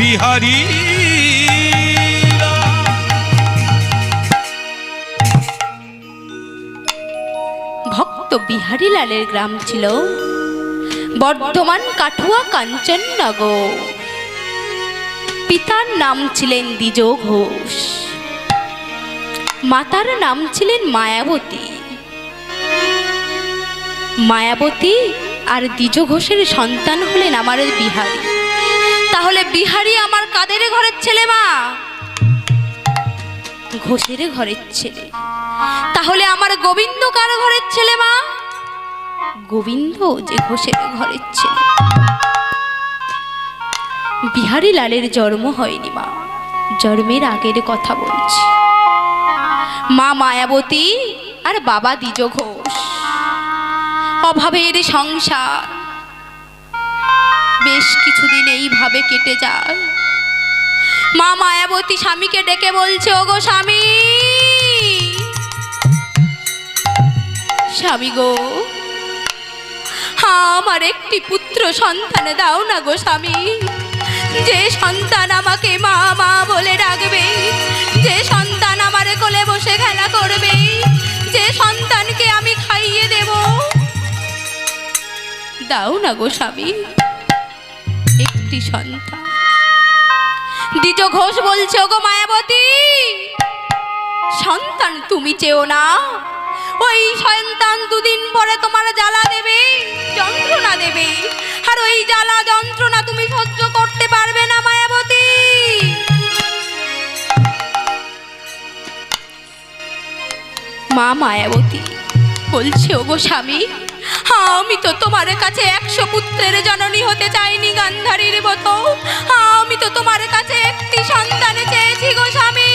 বিহারী। ভক্ত বিহারীলালের গ্রাম ছিল বর্ধমান কাঠুয়া কাঞ্চননগর। পিতার নাম ছিলেন দ্বিজ ঘোষ। মাতার নাম ছিলেন মায়াবতী। মায়াবতী আর দ্বিজ ঘোষের সন্তান হলেন আমার বিহারী। তাহলে বিহারি আমার কাদের ঘরের ছেলে মা? ঘোষের ঘরের ছেলে। তাহলে আমার গোবিন্দ কার ঘরের ছেলে মা? গোবিন্দ যে ঘোষের ঘরের ছেলে। বিহারি লালের জন্ম হয়নি মা। জন্মের আগের কথা বলছি। মা মায়াবতী আর বাবা দ্বিজ ঘোষ অভাবের সংসার বেশ কিছুদিন এইভাবে কেটে যায়। মা মায়াবতী স্বামীকে ডেকে বলছে, ওগো স্বামী! স্বামী গো, আমার একটি পুত্র সন্তান দাও না গো স্বামী। যে সন্তান আমাকে মা মা বলে ডাকবে, যে সন্তান আমার কোলে বসে খেলা করবে, যে সন্তানকে আমি খাইয়ে দেব। দাও না গো স্বামী। একটি সন্তান। দ্বিজ ঘোষ বলছে, ওগো মায়াবতী, সন্তান তুমি চেও না। ওই সন্তান দুদিন পরে তোমার জ্বালা দেবে, যন্ত্রণা দেবে। আর ওই জ্বালা, যন্ত্রণা তুমি সহ্য করতে পারবে না, মায়াবতী। মা মায়াবতী বলছে, ওগো স্বামী, আমি তো তোমার কাছে একশো পুত্রের জননী হতে চাইনি গান্ধারীর মতো। আমি তো তোমার কাছে একটি সন্তান চেয়েছি গো স্বামী।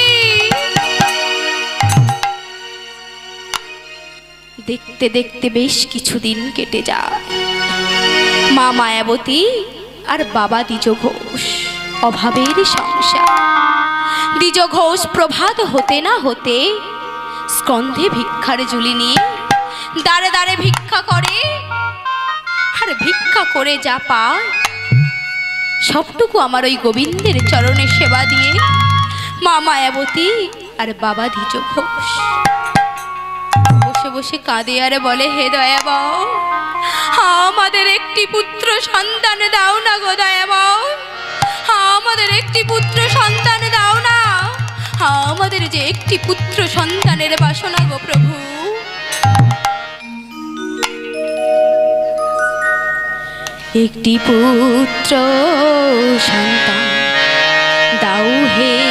দেখতে দেখতে বেশ কিছুদিন কেটে যায়। মা মায়াবতী আর বাবা দ্বিজ ঘোষ অভাবের সংসার। দ্বিজ ঘোষ প্রভাত হতে না হতে স্কন্ধে ভিক্ষার জুলি নিয়ে দাঁড়ে দাঁড়ে ভিক্ষা করে। আর ভিক্ষা করে যা পায়। সবটুকু আমার ওই গোবিন্দের চরণে সেবা দিয়ে। মা মায়াবতী আর বাবা দ্বিজ ঘোষ। বসে বসে কাঁদে আর বলে, হে দয়া আমাদের একটি পুত্র সন্তান দাও না গো দয়া আমাদের একটি পুত্র সন্তান দাও না। আমাদের যে একটি পুত্র সন্তানের বাসনা গো প্রভু। একটি পুত্র সন্তান। দাও হে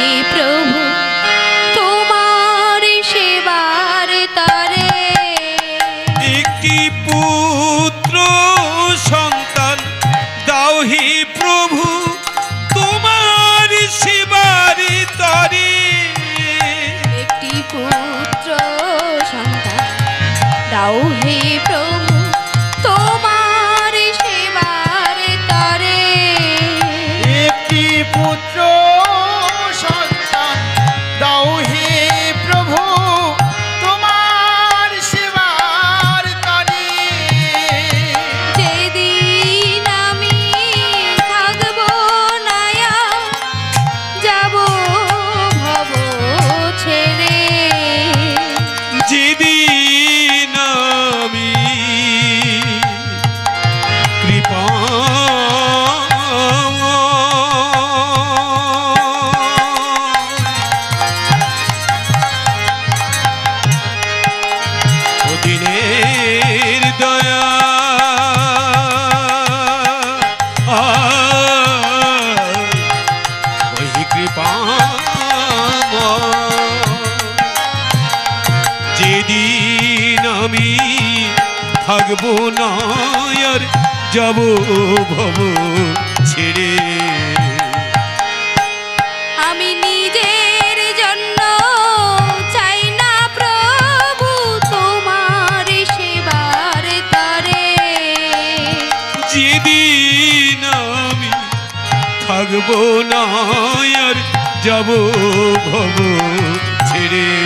একটি যাব ভব ছেড়ে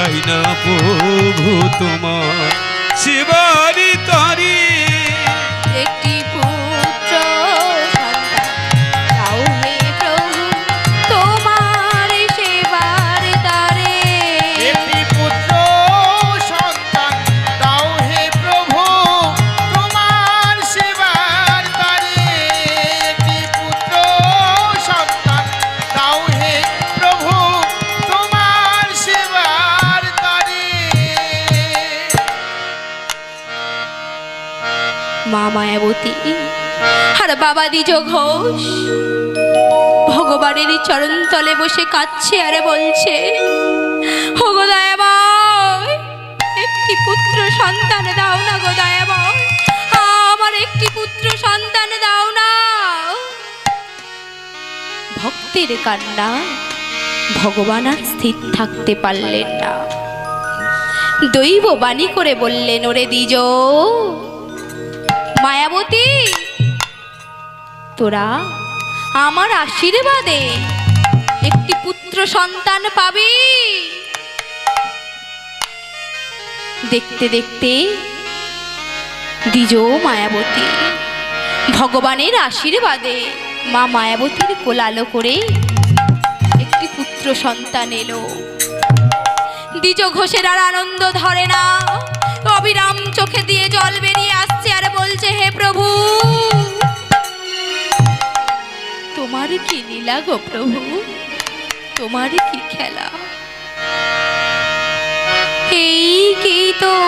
চাই না প্রভু তোমার শিবারি তারি আর বাবা দ্বিজ ঘোষ। ভগবানের চরণ তলে বসে কাঁদছে আর বলছে হগো দয়াময়, একটি পুত্র সন্তান দাও না গো দয়াময়। আমার একটি পুত্র সন্তান দাও না। ভক্তের কান্না, ভগবান আর স্থির থাকতে পারলেন না। দৈব বাণী করে বললেন, ওরে দ্বিজ, মায়াবতী তোরা আমার আশীর্বাদে একটি পুত্র সন্তান পাবি। দেখতে দেখতে দ্বিজ মায়াবতী। ভগবানের আশীর্বাদে মা মায়াবতীর কোলালো করে একটি পুত্র সন্তান এলো। দ্বিজ ঘোষের আর আনন্দ ধরে না। অবিরাম চোখে দিয়ে জল বেরিয়ে আসছে আর বলছে, হে প্রভু তোমার কি লীলা গো প্রভু? তোমার কি খেলা? এই কি তোমার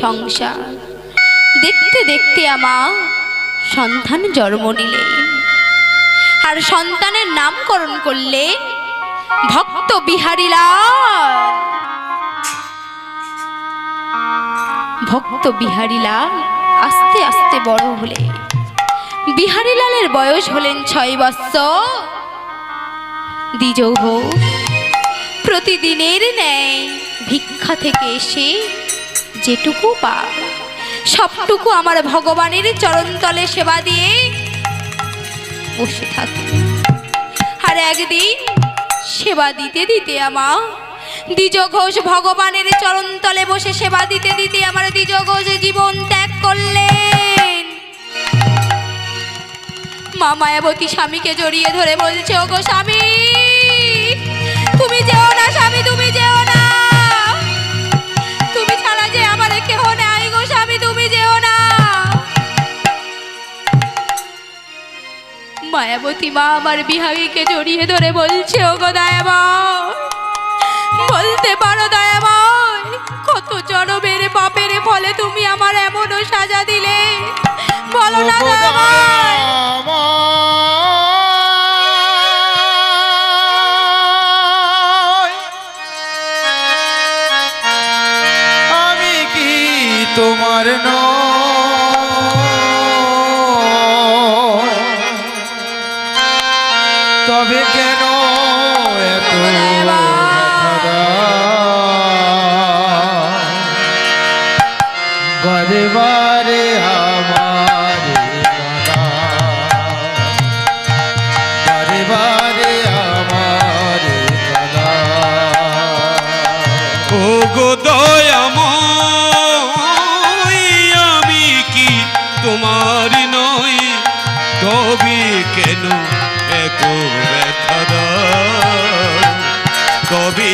সংসার। দেখতে দেখতে আমার সন্তান জন্ম নিলেন আর সন্তানের নামকরণ করলে ভক্ত বিহারীলাল ভক্ত বিহারীলাল আস্তে আস্তে বড় হলে। বিহারীলালের বয়স হলেন ছয় বৎসর। দ্বিজ প্রতিদিনের ন্যায় ভিক্ষা থেকে এসে যেটুকু পা সবটুকু আমার ভগবানের চরণতলে সেবা দিয়ে বসে থাকে। আর একদিন সেবা দিতে দিতে আমার দ্বিজ ঘোষ ভগবানের চরণতলে বসে সেবা দিতে দিতে আমার দ্বিজ ঘোষ জীবন ত্যাগ করলেন। মা মায়াবতী স্বামীকে জড়িয়ে ধরে বলছে ও গো স্বামী, তুমি যেও না স্বামী, তুমি যেও মায়াবতী মা আমার বিহারীকে জড়িয়ে ধরে বলছে ও গো দয়াময় বলতে পারো দয়াময় কত জনমের পাপের ফলে তুমি আমার এমনও সাজা দিলে বলো না আমি কি তোমার নই? गोविंद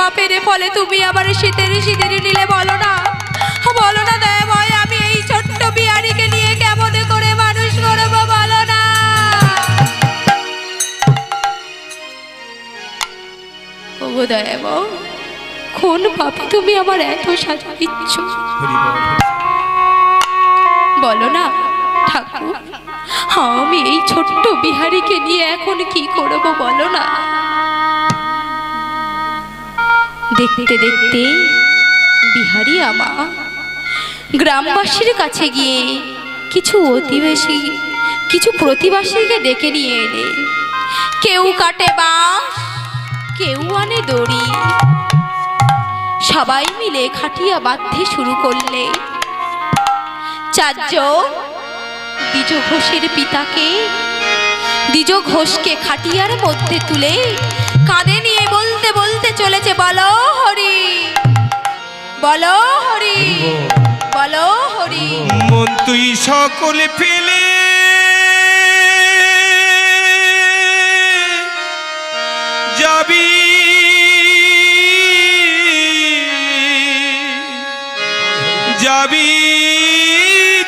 পাপের ফলে তুমি আমার শীতের শীতের নিলে বলো না। বলো না দেয় ভয় আমি এই ছোট্ট বিহারিকে নিয়ে কেমন করে মানুষ বলো না। কোন পাপে তুমি আমার এত সাজা দিচ্ছ? বলো না, ঠাকুর, আমি এই ছোট্ট বিহারিকে নিয়ে এখন কি করব বলো না? দেখতে দেখতে বিহারি আমা গ্রামবাসীর কাছে গিয়ে কিছু অধিবাসী, কিছু প্রতিবাসীকে ডেকে নিয়ে এলে। কেউ কাটে বাঁশ, কেউ আনে দড়ি। সবাই মিলে খাটিয়া বাঁধতে শুরু করলে। চারজন দ্বিজ ঘোষের পিতাকে দ্বিজ ঘোষকে খাটিয়ার মধ্যে তুলে কাঁধে নিয়ে বলতে বলতে চলেছে, বলো হরি বলো হরি বলো হরি। মন তুই সকলে ফেলে। যাবি। যাবি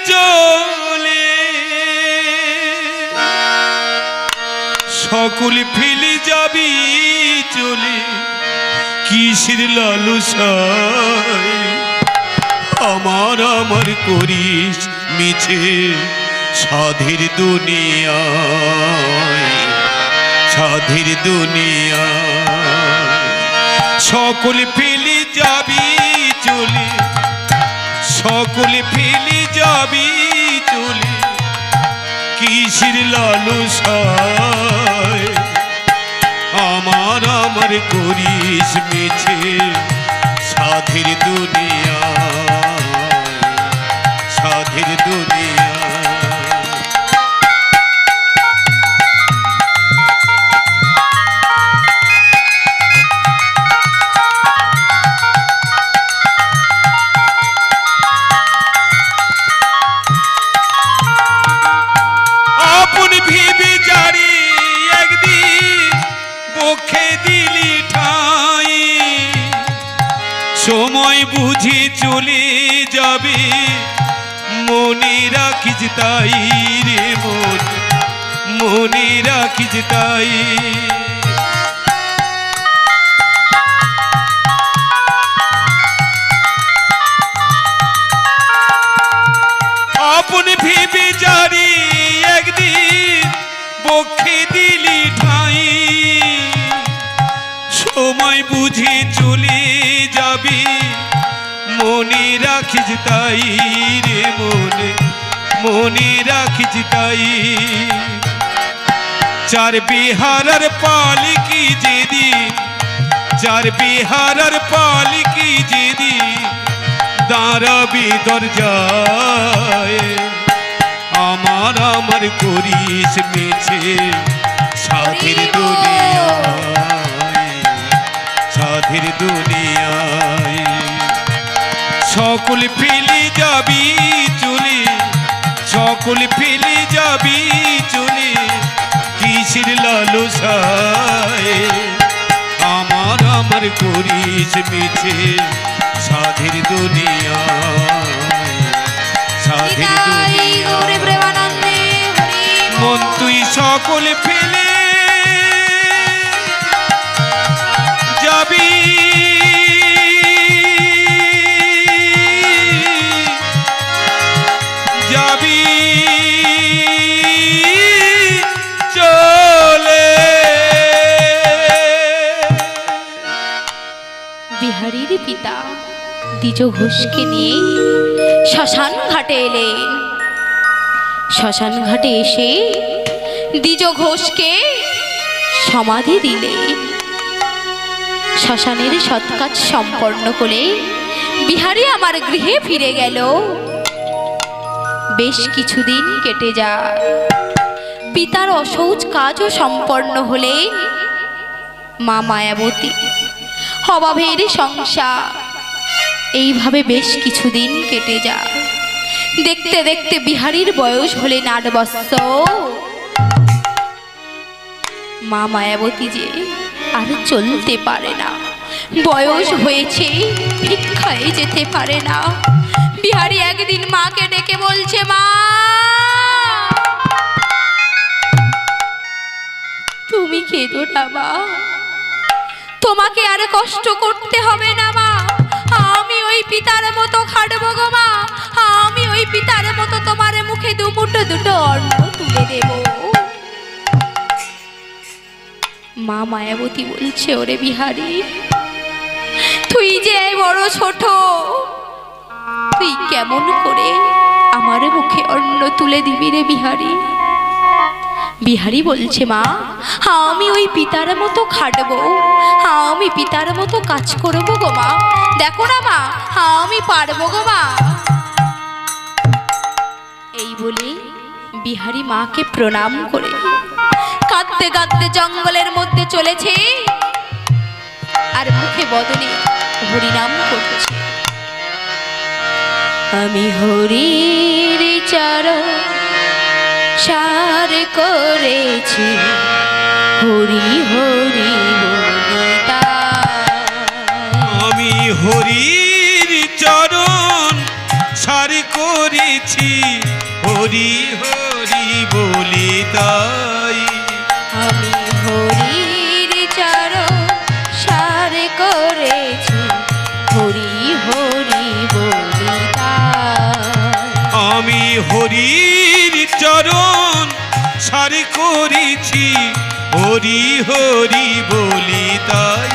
চলে সকল ফেলে যাবি চলে কিসের লালসায়? আমার আমার করিস মিছে সাধের দুনিয়ায়, সাধের দুনিয়া সকল ফেলে যাবি চলে, সকল ফেলে যাবি চলে কিসের আমার করিস মিছে সাধের দুনিয়া বুঝে চলে যাবি মনে রাখিস তাই রে মন মনে রাখিস তাই। মনে রাখিস তাই রে মনে মনে রাখিস তাই। চার বিহারার পালিকি যেদিন, চার বিহারার পালিকি যেদিন দাঁড়াবি দরজায়। আমার আমার করিস মেছে সাধের দুনিয়ায় সাধের দুনিয়ায়। সকল ফেলে যাবি চলে সকল ফেলে যাবি চলে কিসের লালসায়? আমার আমার করিস মিছে সাধের দুনিয়া। সাধের হরি মন তুই সকল ফেলে পিতা। দ্বিজ ঘোষকে নিয়ে শ্মশান ঘাটে এলেন শ্মশান ঘাটে এসে দ্বিজ ঘোষকে সমাধি দিলে। শ্মশানের সৎকাজ সম্পন্ন করে বিহারী আমার গৃহে ফিরে গেল। বেশ কিছুদিন কেটে যায়। পিতার অসৌচ কাজও সম্পন্ন হলে মা মায়াবতী অভাবের সংসার। এইভাবে বেশ কিছুদিন কেটে যায়। দেখতে দেখতে বিহারীর বয়স হলেন আট বৎসর। মা মায়াবতী যে আর চলতে পারে না। বয়স হয়েছে, ভিক্ষায় যেতে পারে না। বিহারি একদিন মাকে ডেকে বলছে, মা! তুমি কেঁদো না, মা। তোমাকে আর কষ্ট করতে হবে না, মা। আমি ওই পিতার মতো খাটবো গো, মা। আমি ওই পিতার মতো তোমার মুখে দুমুটো দুটো অন্ন তুলে দেব। মা মায়াবতী বলছে, ওরে বিহারি, তুই যে বড় ছোট, তুই কেমন করে আমার মুখে অন্ন তুলে দিবি রে বিহারি? বিহারি বলছে, মা, আমি ওই পিতার মতো খাটবো। আমি পিতার মতো কাজ করব গো মা। দেখো না মা, আমি পারব গো মা। এই বলে বিহারি মাকে প্রণাম করে। কাঁদতে কাঁদতে জঙ্গলের মধ্যে চলেছে আর মুখে বদলে হরিনাম করছে। আমি হরির চরণ সার করেছি। হরি হরি আমি হরির চরণ সার করেছি। হরি হরি বলি হরি হরি বলি তাই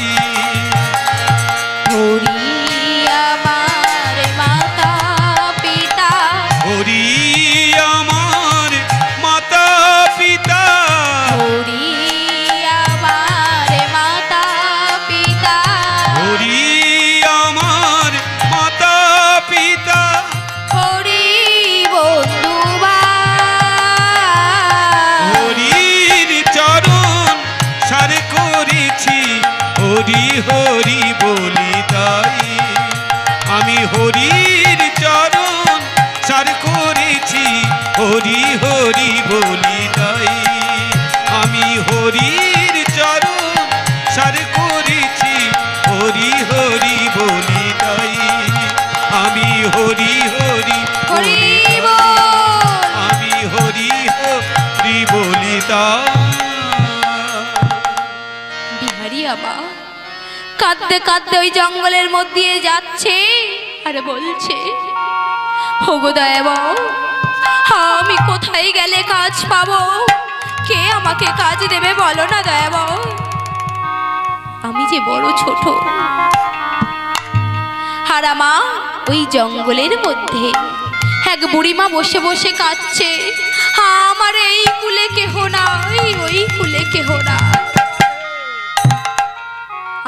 হরি হরি বলি তাই আমি হরির চরণ সার করেছি হরি হরি বলি কাঁদতে কাঁদতে ওই জঙ্গলের মধ্যে যাচ্ছে। আর বলছে হোগো দয়াবা আমি কোথায় গেলে কাজ পাবো? কে আমাকে কাজ দেবে বলো না দয়াবা আমি যে বড় ছোট। হারামা ওই জঙ্গলের মধ্যে এক বুড়িমা বসে বসে কাঁদছে। আমার এই কুলে কেহ নাই, ওই কুলে কেহ না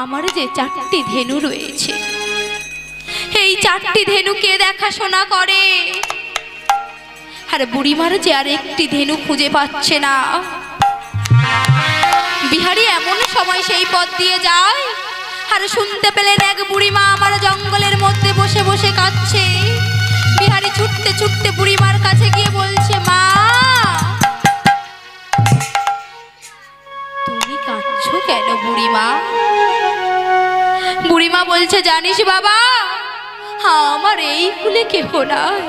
আমার যে চারটি ধেনু রয়েছে। এই চারটি ধেনুকে দেখাশোনা করে? আর বুড়িমার যে আর একটি ধেনু খুঁজে পাচ্ছে না। বিহারি এমন সময় সেই পথ দিয়ে যায়, আর শুনতে পেলেন এক বুড়িমা আমার জঙ্গলের মধ্যে বসে বসে কাঁদছে। বিহারি ছুটতে ছুটতে বুড়িমার কাছে গিয়ে বলছে, মা, তুমি কাঁদছো কেন বুড়িমা? বুড়িমা বলছে, জানিস বাবা, আমার এই কেহ নাই,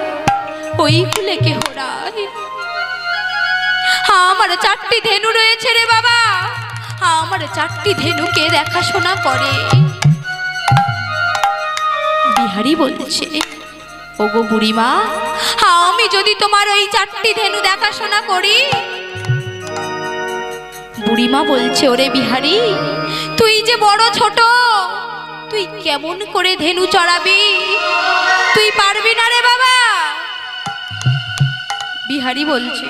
ওই কুলে কেহ নাই। আমার চারটি ধেনু রয়েছে রে বাবা, আমার চারটি ধেনুকে দেখাশোনা করে। বিহারি বলছে, ওগো বুড়িমা, আমি যদি তোমার ওই চারটি ধেনু দেখাশোনা করি? বুড়িমা বলছে, ওরে বিহারি, তুই যে বড় ছোট তুই কেমন করে ধেনু চড়াবি? তুই পারবি না রে বাবা। বিহারি বলছে,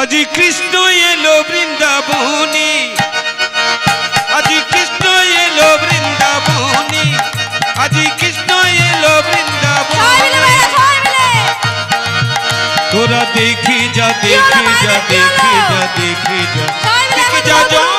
আজি কৃষ্ণ এলো বৃন্দাবনে। দেখে যা দেখে যা দেখে যা দেখে যা দেখে যা